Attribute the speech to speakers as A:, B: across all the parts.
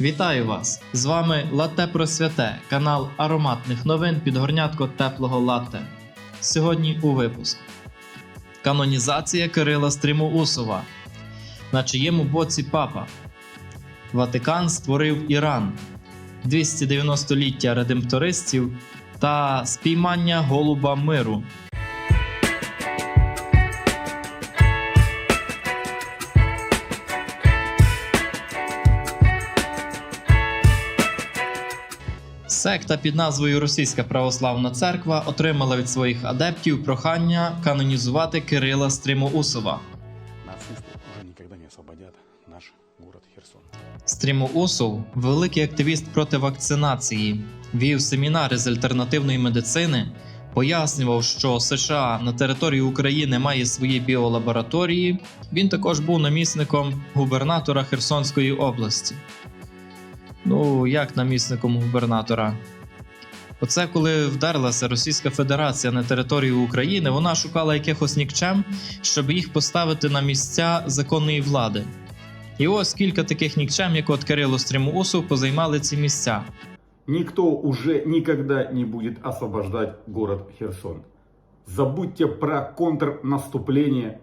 A: Вітаю вас! З вами Латте про святе, канал ароматних новин під горнятко теплого латте. Сьогодні у випуску. Канонізація Кирила Стрімоусова. На чиєму боці папа. Ватикан створив Іран. 290-ліття редемптористів та спіймання голуба миру. Секта під назвою Російська Православна Церква отримала від своїх адептів прохання канонізувати Кирила Стрімоусова.
B: Нацисты уже никогда не освободят наш город Херсон.
A: Стрімоусов великий активіст проти вакцинації, вів семінари з альтернативної медицини, пояснював, що США на території України має свої біолабораторії. Він також був намісником губернатора Херсонської області. Ну, як намісником губернатора? Оце коли вдерлася Російська Федерація на територію України, вона шукала якихось нікчем, щоб їх поставити на місця законної влади. І ось кілька таких нікчем, як от Кирило Стрімоусов, позаймали ці місця.
C: Никто уже никогда не будет освобождать город Херсон. Забудьте про контрнаступление,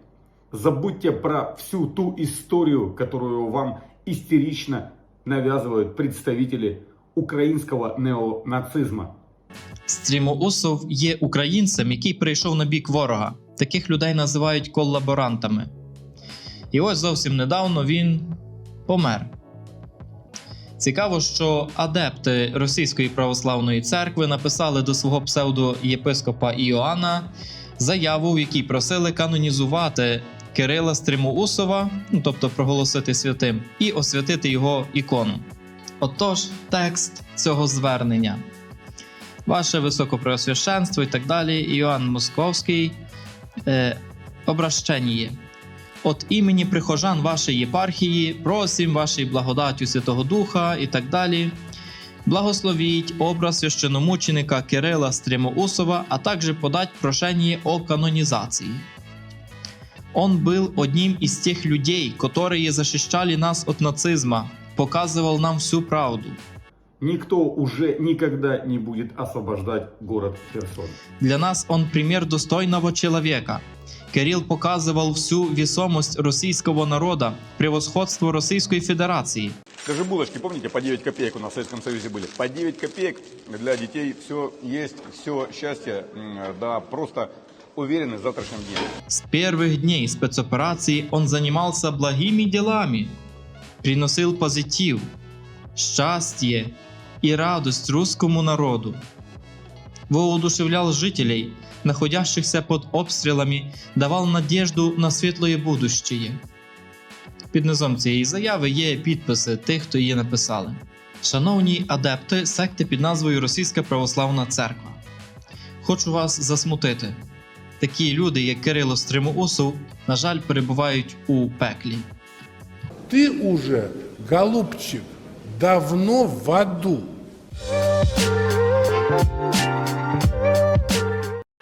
C: забудьте про всю ту историю, которую вам истерично навязывают представители украинского неонацизма.
A: Стрімоусов є українцем, який прийшов на бік ворога. Таких людей називають колаборантами. І ось зовсім недавно він помер. Цікаво, що адепти Російської православної церкви написали до свого псевдоєпископа Іоанна заяву, в якій просили канонізувати Кирила Стрімоусова, ну тобто проголосити святим, і освятити його ікону. Отож, текст цього звернення. Ваше Високопреосвященство і так далі, Іоанн Московський, е, обращення. От імені прихожан вашої єпархії, просим вашої благодаттю Святого Духа і так далі. Благословіть образ священомученика Кирила Стрімоусова, а также подать прошение о канонизации. Он был одним из тех людей, которые защищали нас от нацизма, показывал нам всю правду.
C: Никто уже никогда не будет освобождать город Херсон.
A: Для нас он пример достойного человека. Кирилл показывал всю весомость российского народа, превосходство Российской Федерации.
B: Скажи, булочки, помните, по 9 копеек у нас в Советском Союзе были? По 9 копеек для детей все есть, все счастье, м, да, просто уверены в завтрашнем дне.
A: С первых дней спецоперации он занимался благими делами, приносил позитив, счастье и радость русскому народу. Воодушевлял жителей, находящихся под обстрілами, давав надежду на світлое будущее. Під низом цієї заяви є підписи тих, хто її написали. Шановні адепти секти під назвою Російська Православна Церква. Хочу вас засмутити. Такі люди, як Кирило Стримоусов, на жаль, перебувають у пеклі.
D: Ты уже, голубчик, давно в аду.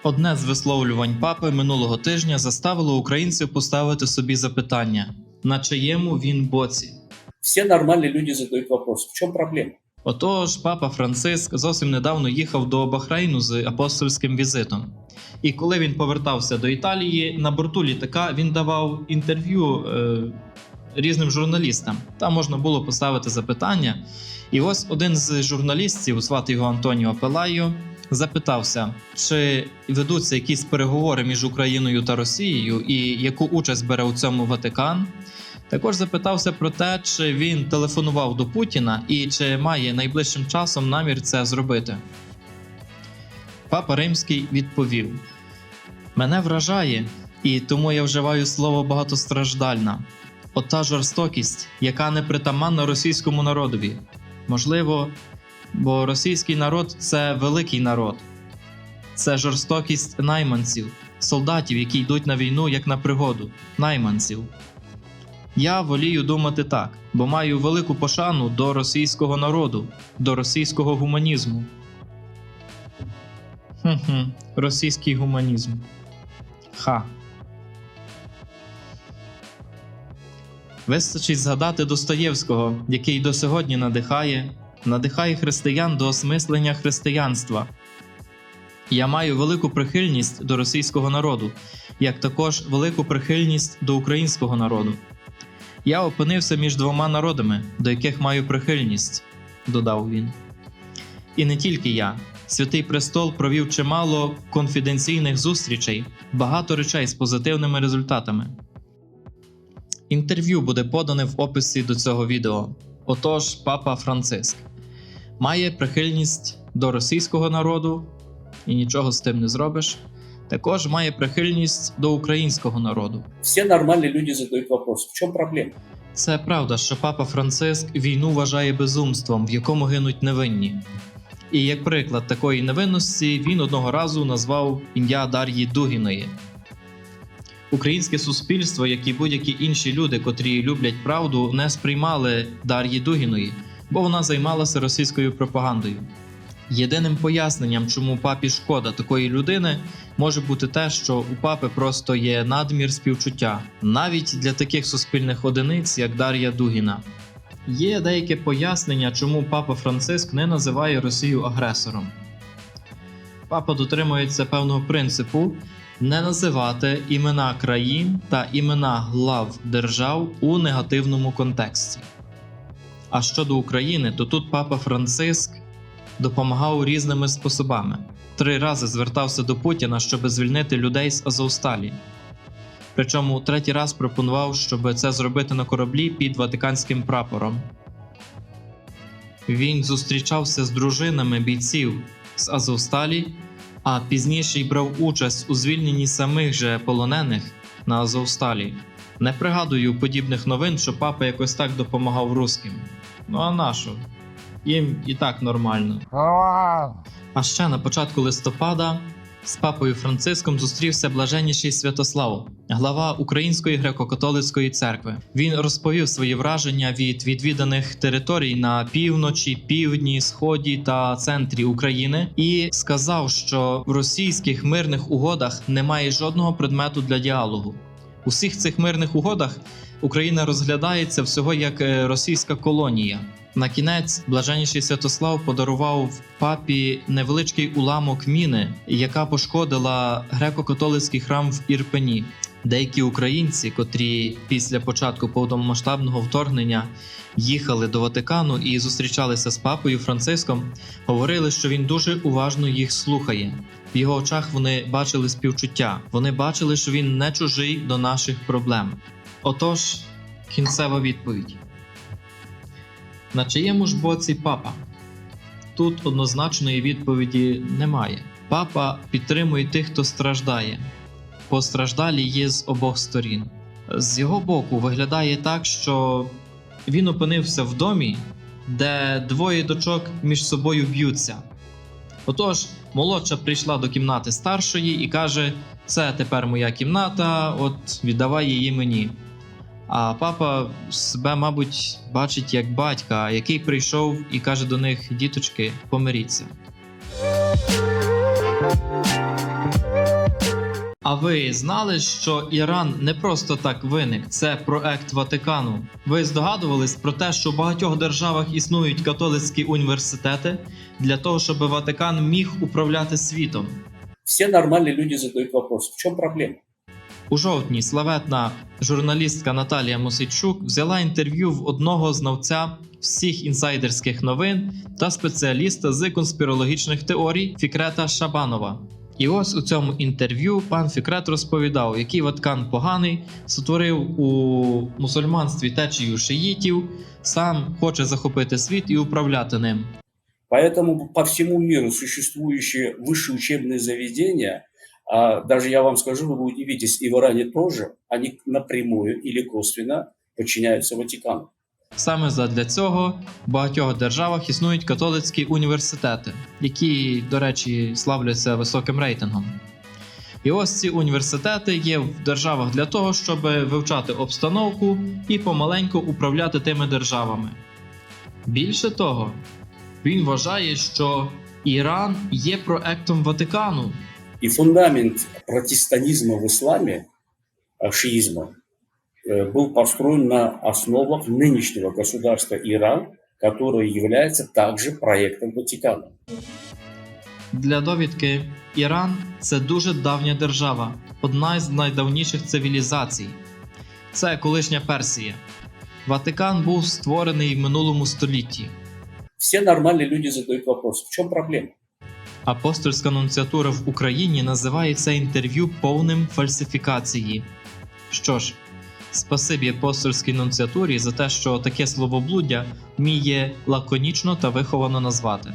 A: Одне з висловлювань папи минулого тижня заставило українців поставити собі запитання, на чиєму він боці.
E: Все нормальные люди задают вопрос, в чем проблема?
A: Отож, папа Франциск зовсім недавно їхав до Бахрейну з апостольським візитом. І коли він повертався до Італії, на борту літака він давав інтерв'ю е, різним журналістам. Там можна було поставити запитання. І ось один з журналістів, звати його Антоніо Пелайо, запитався, чи ведуться якісь переговори між Україною та Росією, і яку участь бере у цьому Ватикан. Також запитався про те, чи він телефонував до Путіна і чи має найближчим часом намір це зробити. Папа Римський відповів: Мене вражає, і тому я вживаю слово багатостраждальна. Ота жорстокість, яка не притаманна російському народові. Можливо, бо російський народ це великий народ, це жорстокість найманців, солдатів, які йдуть на війну як на пригоду, найманців. Я волію думати так, бо маю велику пошану до російського народу, до російського гуманізму. Хм-хм, російський гуманізм. Ха. Вистачить згадати Достоєвського, який до сьогодні надихає, надихає християн до осмислення християнства. Я маю велику прихильність до російського народу, як також велику прихильність до українського народу. Я опинився між двома народами, до яких маю прихильність, додав він. І не тільки я. Святий престол провів чимало конфіденційних зустрічей, багато речей з позитивними результатами. Інтерв'ю буде подане в описі до цього відео. Отож, папа Франциск має прихильність до російського народу і нічого з тим не зробиш. Також має прихильність до українського народу.
E: Все нормальные люди задают вопрос, в чем проблема?
A: Це правда, що папа Франциск війну вважає безумством, в якому гинуть невинні. І як приклад такої невинності він одного разу назвав ім'я Дар'ї Дугіної. Українське суспільство, як і будь-які інші люди, котрі люблять правду, не сприймали Дар'ї Дугіної, бо вона займалася російською пропагандою. Єдиним поясненням, чому папі шкода такої людини, може бути те, що у папи просто є надмір співчуття, навіть для таких суспільних одиниць, як Дар'я Дугіна. Є деяке пояснення, чому папа Франциск не називає Росію агресором. Папа дотримується певного принципу не називати імена країн та імена глав держав у негативному контексті. А щодо України, то тут папа Франциск допомагав різними способами. Три рази звертався до Путіна, щоб звільнити людей з Азовсталі. Причому третій раз пропонував, щоб це зробити на кораблі під ватиканським прапором. Він зустрічався з дружинами бійців з Азовсталі, а пізніше й брав участь у звільненні самих же полонених на Азовсталі. Не пригадую подібних новин, що папа якось так допомагав русським. Ну а нащо? Їм і так нормально. А ще на початку листопада з папою Франциском зустрівся блаженніший Святослав, глава Української греко-католицької церкви. Він розповів свої враження від відвіданих територій на півночі, півдні, сході та центрі України і сказав, що в російських мирних угодах немає жодного предмету для діалогу. У всіх цих мирних угодах Україна розглядається всього як е, російська колонія. На кінець блаженніший Святослав подарував папі невеличкий уламок міни, яка пошкодила греко-католицький храм в Ірпені. Деякі українці, котрі після початку повномасштабного вторгнення їхали до Ватикану і зустрічалися з папою Франциском, говорили, що він дуже уважно їх слухає. В його очах вони бачили співчуття. Вони бачили, що він не чужий до наших проблем. Отож, кінцева відповідь. На чиєму ж боці папа? Тут однозначної відповіді немає. Папа підтримує тих, хто страждає. Постраждалі є з обох сторін. З його боку виглядає так, що він опинився в домі, де двоє дочок між собою б'ються. Отож, молодша прийшла до кімнати старшої і каже: Це тепер моя кімната, от віддавай її мені. А папа себе, мабуть, бачить як батька, який прийшов і каже до них: діточки, помиріться. А ви знали, що Іран не просто так виник, це проект Ватикану. Ви здогадувались про те, що в багатьох державах існують католицькі університети для того, щоб Ватикан міг управляти світом.
E: Все нормальные люди задают вопрос, в чем проблема?
A: У жовтні славетна журналістка Наталія Мосичук взяла інтерв'ю в одного знавця всіх інсайдерських новин та спеціаліста з конспірологічних теорій Фікрета Шабанова. І ось у цьому інтерв'ю пан Фікрет розповідав, який Ватикан поганий, сотворив у мусульманстві течію шиїтів, сам хоче захопити світ і управляти ним.
E: Поэтому по всему миру существующие высшие учебные заведения, а даже я вам скажу, вы удивитесь, и в Иране тоже, они напрямую или косвенно подчиняются Ватикану.
A: Саме задля цього в багатьох державах існують католицькі університети, які, до речі, славляться високим рейтингом. І ось ці університети є в державах для того, щоб вивчати обстановку і помаленьку управляти тими державами. Більше того, він вважає, що Іран є проектом Ватикану.
E: И фундамент протестанизма в исламе, а, шиизма, э, был построен на основах нынешнего государства Иран, которое является также проектом Ватикана.
A: Для довідки, Іран це дуже давня держава, одна з найдавніших цивілізацій. Це колишня Персія. Ватикан був створений в минулому столітті.
E: Все нормальные люди задают вопрос, в чем проблема?
A: Апостольська нунціатура в Україні називає це інтерв'ю повним фальсифікації. Що ж, спасибі апостольській нунціатурі за те, що таке словоблуддя вміє лаконічно та виховано назвати.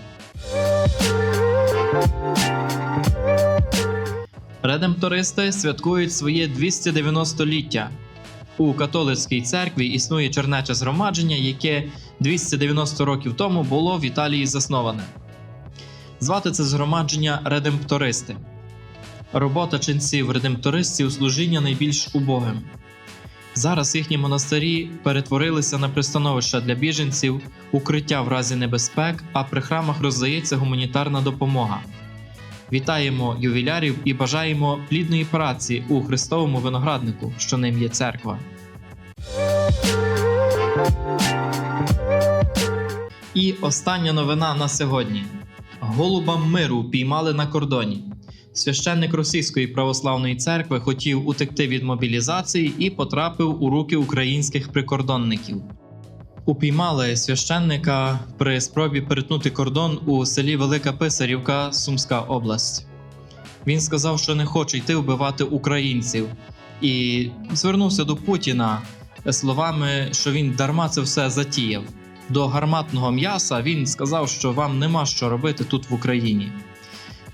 A: Редемтористи святкують своє 290-ліття. У католицькій церкві існує чернече згромадження, яке 290 років тому було в Італії засноване. Звати це згромадження редемптористи. Робота ченців редемптористів служіння найбільш убогим. Зараз їхні монастирі перетворилися на пристановища для біженців, укриття в разі небезпек, а при храмах роздається гуманітарна допомога. Вітаємо ювілярів і бажаємо плідної праці у Христовому винограднику, що ним є церква. І остання новина на сьогодні. Голуба миру піймали на кордоні. Священник Російської православної церкви хотів утекти від мобілізації і потрапив у руки українських прикордонників. Упіймали священника при спробі перетнути кордон у селі Велика Писарівка, Сумська область. Він сказав, що не хоче йти вбивати українців, і звернувся до Путіна словами, що він дарма це все затіяв. До гарматного м'яса він сказав, що вам нема що робити тут в Україні.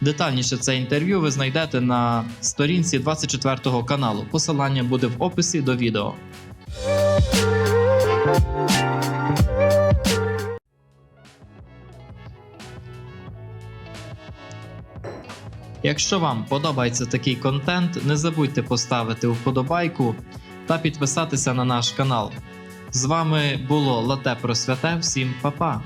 A: Детальніше це інтерв'ю ви знайдете на сторінці 24 каналу. Посилання буде в описі до відео. Якщо вам подобається такий контент, не забудьте поставити вподобайку та підписатися на наш канал. З вами було Лате про святе. Всім па-па!